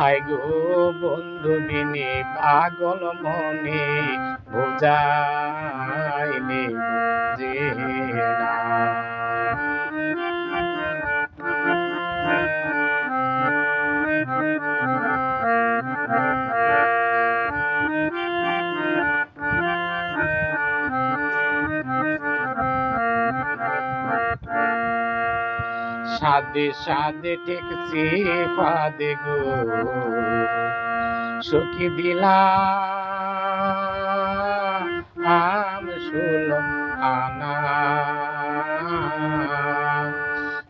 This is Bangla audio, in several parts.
হায় গো বন্ধু বিনে পাগল মনে বোঝাইলে সাদে সাদে টেকছি ফাদে গো। সখী দিলা আম শুল আনা।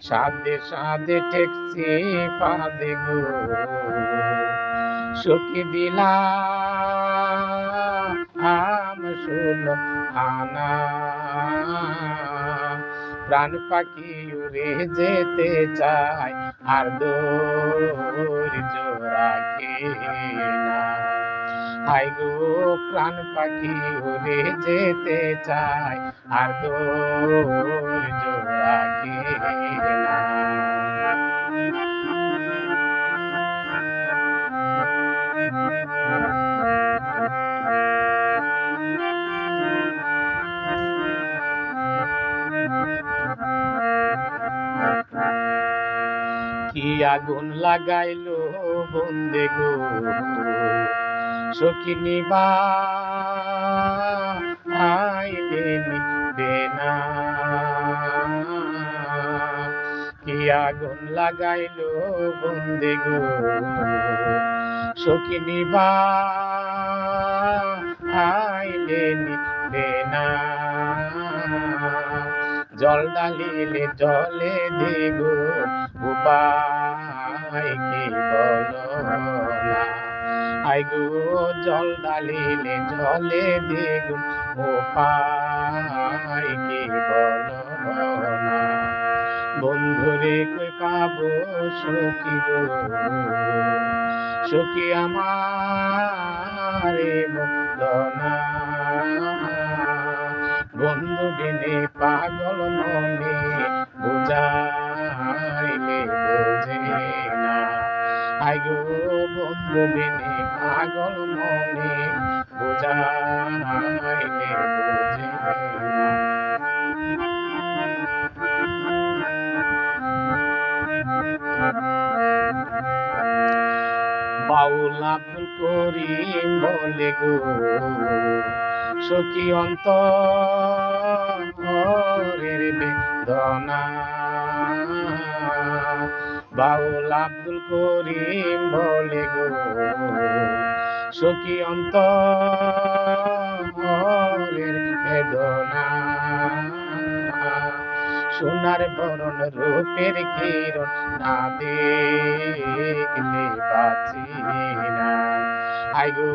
সাদে সাদে টেকছি ফাদে গো। সখী দিলা আম শুল আনা। প্রাণ পাখি উড়ে যেতে চায়, আর ধৈর্য রাখে না হাই গো প্রাণ পাখি উড়ে যেতে চায়, আর ধৈর্য রাখে না কি আগুন লাগাইলো বন্দে গো। সখিনী বা কি আগুন লাগাইলো বন্দে গো। সখিনী বা আইলে নিবে না। জল ডালিলে জলে দেগো উপায় কি বলো না? আই গো জল ডালিলে জলে দেগো উপায় কি বন্ধুরে কই পাবো সখী গো? সখী আমারে বন্দনা বন্ধু গো বন্ধু বিনে পাগল মনে বুঝাইলে বোঝে বলে গো অন্তরের বেদনা। বাউল আব্দুল করিম বলে গো, সখী বেদনা। সোনার বরণ রূপের কিরণ না দেখলে বাঁচি না। আই গো,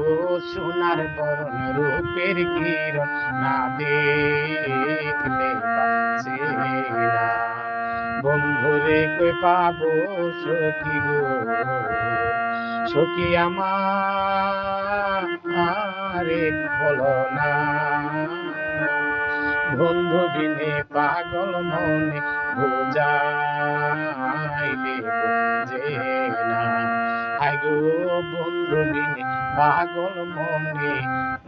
সোনার বরণ রূপের কিরণ না দেখলে বাঁচি বন্ধুরে কই পাব সখী গো? সখী আমার বল না। বন্ধু বিনে পাগল মনে বোঝাইলে বোঝে না। আগো বন্ধু বিনে পাগল মনে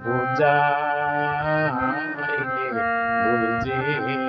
বোঝাইলে বোঝে